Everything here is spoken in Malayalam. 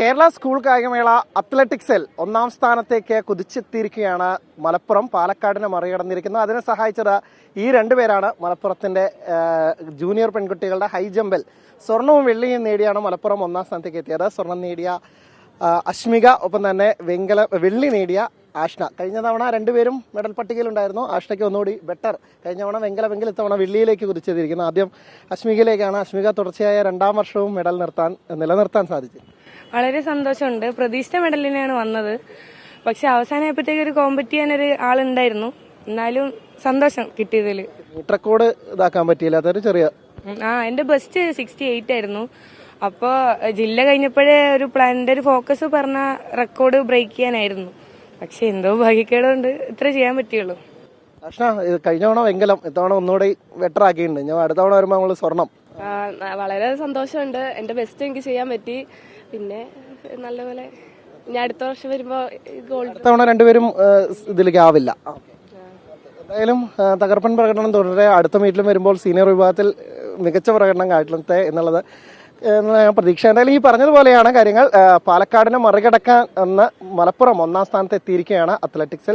കേരള സ്കൂൾ കായികമേള അത്ലറ്റിക്സിൽ ഒന്നാം സ്ഥാനത്തേക്ക് കുതിച്ചെത്തിയിരിക്കുകയാണ് മലപ്പുറം. പാലക്കാടിനെ മറികടന്നിരിക്കുന്നത് അതിനെ സഹായിച്ചത് ഈ രണ്ടുപേരാണ് മലപ്പുറത്തിന്റെ ആ, ജൂനിയർ പെൺകുട്ടികളുടെ ഹൈ ജമ്പിൽ സ്വർണവും വെള്ളിയും നേടിയാണ് മലപ്പുറം ഒന്നാം സ്ഥാനത്തേക്ക് എത്തിയത്. സ്വർണം നേടിയ അശ്മിക ഒപ്പം തന്നെ വെങ്കല വെള്ളി നേടിയ ആഷ്ന. കഴിഞ്ഞ തവണ രണ്ടുപേരും മെഡൽ പട്ടികയിലുണ്ടായിരുന്നു. ആഷ്നയ്ക്ക് ഒന്നുകൂടി ബെറ്റർ കഴിഞ്ഞ തവണ വെങ്കല ഇത്തവണ വെള്ളിയിലേക്ക് കുതിച്ചെത്തിയിരിക്കുന്നു ആദ്യം അശ്മികയിലേക്കാണ് അശ്മിക തുടർച്ചയായ രണ്ടാം വർഷവും മെഡൽ നിർത്താൻ നിലനിർത്താൻ സാധിച്ചു വളരെ സന്തോഷമുണ്ട്. പ്രതീക്ഷിച്ച മെഡലിനാണ് വന്നത്. പക്ഷെ അവസാനമായപ്പോഴത്തേക്ക് ഒരു കോമ്പറ്റ് ചെയ്യാൻ ഒരു ആളുണ്ടായിരുന്നു. എന്നാലും സന്തോഷം കിട്ടിയതിൽ റെക്കോർഡ് ഇതാക്കാൻ പറ്റിയില്ല. അതൊരു ചെറിയ ആ എന്റെ ബെസ്റ്റ് സിക്സ്റ്റി എയ്റ്റ് ആയിരുന്നു. അപ്പോൾ ജില്ല കഴിഞ്ഞപ്പോഴേ ഒരു പ്ലാനിന്റെ ഒരു ഫോക്കസ് പറഞ്ഞ റെക്കോർഡ് ബ്രേക്ക് ചെയ്യാനായിരുന്നു. പക്ഷെ എന്തോ ഭാഗ്യക്കേടുകൊണ്ട് ഇത്ര ചെയ്യാൻ പറ്റിയുള്ളൂ കഴിഞ്ഞ തവണ വെങ്കലം ഇത്തവണ ഒന്നുകൂടി ബെറ്റർ ആക്കിയിട്ടുണ്ട്. ഞാൻ അടുത്ത തവണ വരുമ്പോൾ നമ്മൾ സ്വർണം. വളരെ സന്തോഷമുണ്ട്. എന്റെ ബെസ്റ്റ് എനിക്ക് ചെയ്യാൻ പറ്റി. പിന്നെ നല്ലപോലെ ഞാൻ അടുത്ത വർഷം വരുമ്പോ ഗോൾഡ് തവണ രണ്ടുപേരും ഇതിലേക്ക് ആവില്ല. എന്തായാലും തകർപ്പൻ പ്രകടനം തുടരെ അടുത്ത മീറ്റിലും വരുമ്പോൾ സീനിയർ വിഭാഗത്തിൽ മികച്ച പ്രകടനം കാട്ടിലത്തെ എന്നുള്ളത് ഞാൻ പ്രതീക്ഷ എന്തായാലും ഈ പറഞ്ഞതുപോലെയാണ് കാര്യങ്ങൾ. പാലക്കാടിനെ മറികടക്കാൻ എന്ന് മലപ്പുറം ഒന്നാം സ്ഥാനത്ത് എത്തിയിരിക്കുകയാണ് അത്ലറ്റിക്സിൽ.